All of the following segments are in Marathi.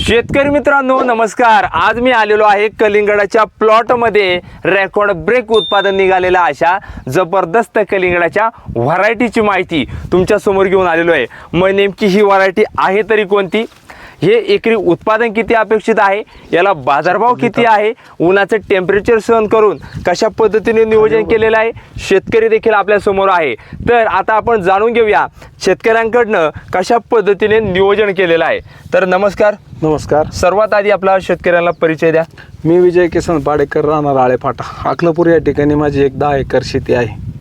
शेतकरी मित्रांनो नमस्कार. आज मी आलेलो आहे कलिंगडाच्या प्लॉटमध्ये. रेकॉर्ड ब्रेक उत्पादन निघालेलं अशा जबरदस्त कलिंगडाच्या व्हरायटीची माहिती तुमच्यासमोर घेऊन आलेलो आहे. मग नेमकी ही व्हरायटी आहे तरी कोणती? हे एकरी उत्पादन किती अपेक्षित आहे? याला बाजारभाव किती आहे? उन्हाचं टेम्परेचर सहन करून कशा पद्धतीने नियोजन केलेलं आहे? शेतकरी देखील आपल्यासमोर आहे. तर आता आपण जाणून घेऊया शेतकऱ्यांकडनं कशा पद्धतीने नियोजन केलेलं आहे. तर नमस्कार. नमस्कार. सर्वात आधी आपला शेतकऱ्यांना परिचय द्या. मी विजय किसन पाडेकर राहणार आळेफाटा. अकलपूर या ठिकाणी माझी एक दहा एकर शेती आहे.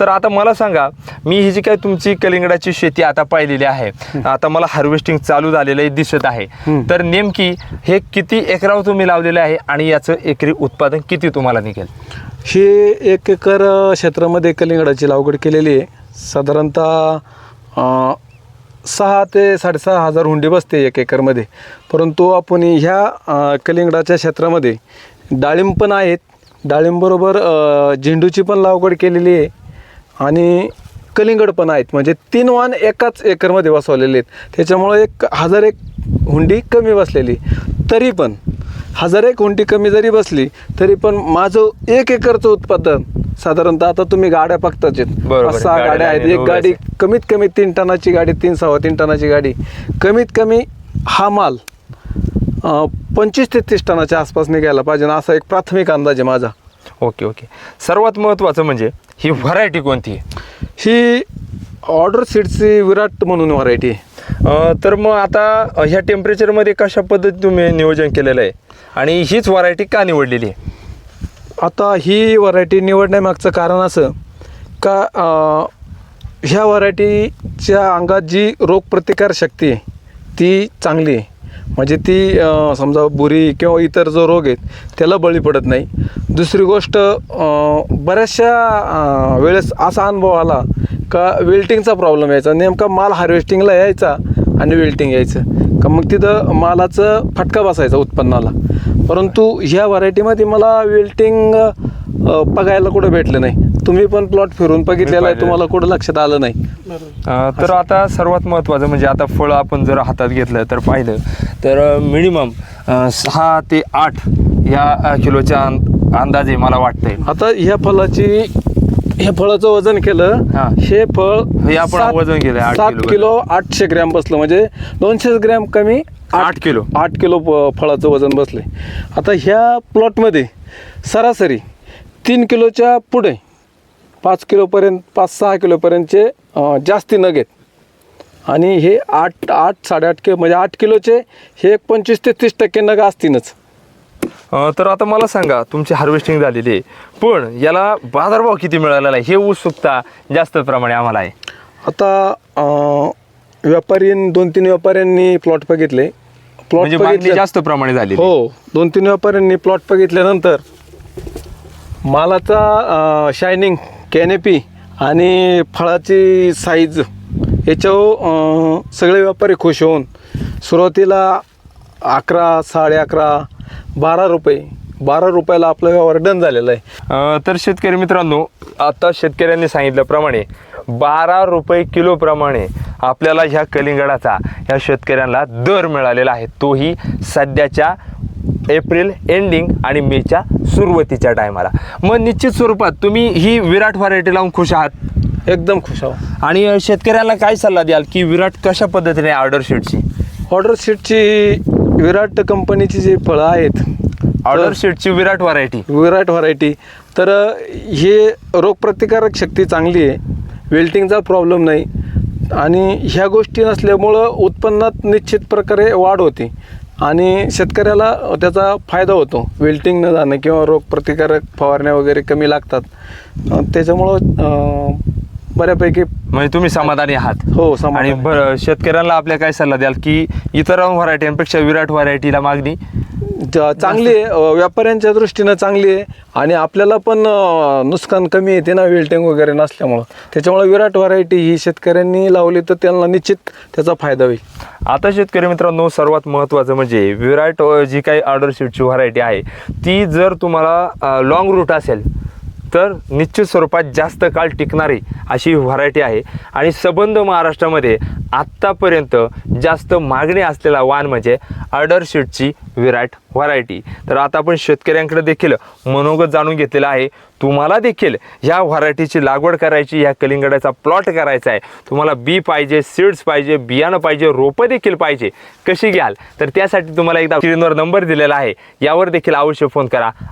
तर आता मला सांगा मी ही जी काही तुमची कलिंगडाची शेती आता पाहिलेली आहे आता मला हार्वेस्टिंग चालू झालेलं आहे दिसत आहे. तर नेमकी हे किती एकरावर तुम्ही लावलेलं आहे आणि याचं एकरी उत्पादन किती तुम्हाला निघेल? ही एक एकर क्षेत्रामध्ये कलिंगडाची लागवड केलेली आहे. साधारणतः सहा ते साडेसहा हजार हुंडी बसते एक एकरमध्ये. परंतु आपण ह्या कलिंगडाच्या क्षेत्रामध्ये डाळिंब पण आहेत डाळिंबरोबर झेंडूची पण लागवड केलेली आहे. आणि कलिंगड पण आहेत. म्हणजे तीन वाण एकाच एकरमध्ये बसवलेले आहेत. त्याच्यामुळे एक हजार एक हुंडी कमी बसलेली. तरी पण हजार एक हुंडी कमी जरी बसली तरी पण माझं एक एकरचं उत्पादन साधारणतः आता तुम्ही गाड्या बघताच आहेत. सहा गाड्या आहेत. एक गाडी. कमीत कमी तीन टनाची गाडी तीन सव्वा तीन टनाची गाडी. कमीत कमी हा माल पंचवीस ते तीस टनाच्या आसपास निघायला पाहिजे असा एक प्राथमिक अंदाज आहे माझा. Okay okay. सर्वात महत्त्वाचं म्हणजे ही व्हरायटी कोणती आहे? ही ऑर्डर सीटची विराट म्हणून व्हरायटी आहे. तर मग आता ह्या टेम्परेचरमध्ये कशा पद्धती तुम्ही नियोजन केलेलं आहे? आणि हीच व्हरायटी का निवडलेली आहे? आता ही व्हरायटी निवडण्यामागचं कारण असं का ह्या व्हरायटीच्या अंगात जी रोगप्रतिकार शक्ती आहे ती चांगली आहे. म्हणजे ती समजा बुरी किंवा इतर जो रोग आहेत त्याला बळी पडत नाही. दुसरी गोष्ट बऱ्याचशा वेळेस असा अनुभव आला का वेल्टिंगचा प्रॉब्लेम यायचा. नेमका माल हार्वेस्टिंगला यायचा आणि वेल्टिंग यायचं. का मग तिथं मालाचं फटका बसायचा उत्पन्नाला. परंतु ह्या व्हरायटीमध्ये मला वेल्टिंग बघायला कुठं भेटलं नाही. तुम्ही पण प्लॉट फिरून बघितलेला आहे. तुम्हाला कुठं लक्षात आलं नाही अ, तर आता सर्वात महत्त्वाचं म्हणजे आता फळं आपण जर हातात घेतलं तर पाहिलं तर मिनिमम सहा ते आठ या अ, किलोच्या अं- अंदाजे मला वाटतंय आता ह्या फळाची ह्या फळाचं वजन केलं हा. हे फळ हे आपण सात- वजन केलंय, आठ सात किलो. किलो आठशे ग्रॅम बसलं म्हणजे दोनशे ग्रॅम कमी आठ किलो. आठ किलो फळाचं वजन बसले आता ह्या प्लॉटमध्ये सरासरी तीन किलोच्या पुढे पाच किलोपर्यंत पाच सहा किलोपर्यंतचे जास्ती नग आहेत आणि हे आठ आठ साडेआठ किलो म्हणजे आठ किलोचे हे एक पंचवीस ते तीस टक्के नग असतीलच. तर आता मला सांगा तुमची हार्वेस्टिंग झालेली आहे. पण याला बाजारभाव किती मिळालेला आहे? हे उत्सुकता जास्त प्रमाणे आम्हाला आहे. आता व्यापारी दोन तीन व्यापाऱ्यांनी प्लॉट बघितले. प्लॉट म्हणजे मागणी जास्त प्रमाणे झाली हो. दोन तीन व्यापाऱ्यांनी प्लॉट बघितल्यानंतर मालाचा शायनिंग कॅनेपी आणि फळाची साईज याच्यावर सगळे व्यापारी खुश होऊन सुरुवातीला अकरा साडे अकरा बारा रुपये बारा रुपयाला आपला व्यवहार डन झालेला आहे. तर शेतकरी मित्रांनो आता शेतकऱ्यांनी सांगितल्याप्रमाणे बारा रुपये किलोप्रमाणे आपल्याला ह्या कलिंगडाचा ह्या शेतकऱ्यांना दर मिळालेला आहे. तोही सध्याच्या एप्रिल एंडिंग आणि मेच्या सुरुवातीच्या टायमाला मग निश्चित स्वरूपात तुम्ही ही विराट व्हरायटी लावून खुश आहात? एकदम खुश आहो. आणि अ, शेतकऱ्यांना काय सल्ला द्याल की विराट कशा पद्धतीने ऑर्डर शीटची ऑर्डर शीटची विराट कंपनीची जी फळं आहेत ऑर्डर शीटची विराट व्हरायटी विराट व्हरायटी तर हे रोगप्रतिकारक शक्ती चांगली आहे वेल्टिंगचा प्रॉब्लेम नाही आणि ह्या गोष्टी नसल्यामुळं उत्पन्नात निश्चित प्रकारे वाढ होते. आणि शेतकऱ्याला त्याचा फायदा होतो. वेल्टिंग न जाणं किंवा रोगप्रतिकारक फवारण्या वगैरे कमी लागतात. त्याच्यामुळं बऱ्यापैकी म्हणजे तुम्ही समाधानी आहात. हो आणि समाधानी. शेतकऱ्यांना आपल्या काय सल्ला द्याल की इतर व्हरायटींपेक्षा विराट व्हरायटीला मागणी? चांगली आहे. व्यापाऱ्यांच्या दृष्टीनं चांगली आहे. आणि आपल्याला पण नुकसान कमी येते ना वेल्टिंग वगैरे नसल्यामुळं. त्याच्यामुळे विराट व्हरायटी ही शेतकऱ्यांनी लावली तर त्यांना निश्चित त्याचा फायदा होईल. आता शेतकरी मित्रांनो सर्वात महत्त्वाचं म्हणजे विराट जी काही ऑर्डर शीटची व्हरायटी आहे ती जर तुम्हाला लॉंग रूट असेल तर निश्चित स्वरूपात जास्त काळ टिकणारी अशी व्हरायटी आहे. आणि सबंध महाराष्ट्रामध्ये आत्तापर्यंत जास्त मागणी असलेला वाण म्हणजे अडर शीटची विराट व्हरायटी. तर आता आपण शेतकऱ्यांकडे देखील मनोगत जाणून घेतलेलं आहे. तुम्हाला देखील ह्या व्हरायटीची लागवड करायची ह्या कलिंगडाचा प्लॉट करायचा आहे. तुम्हाला बी पाहिजे सीड्स पाहिजे बियाणं पाहिजे रोपं देखील पाहिजे. कशी घ्याल? तर त्यासाठी तुम्हाला एकदा स्क्रीनवर नंबर दिलेला आहे. यावर देखील अवश्य फोन करा.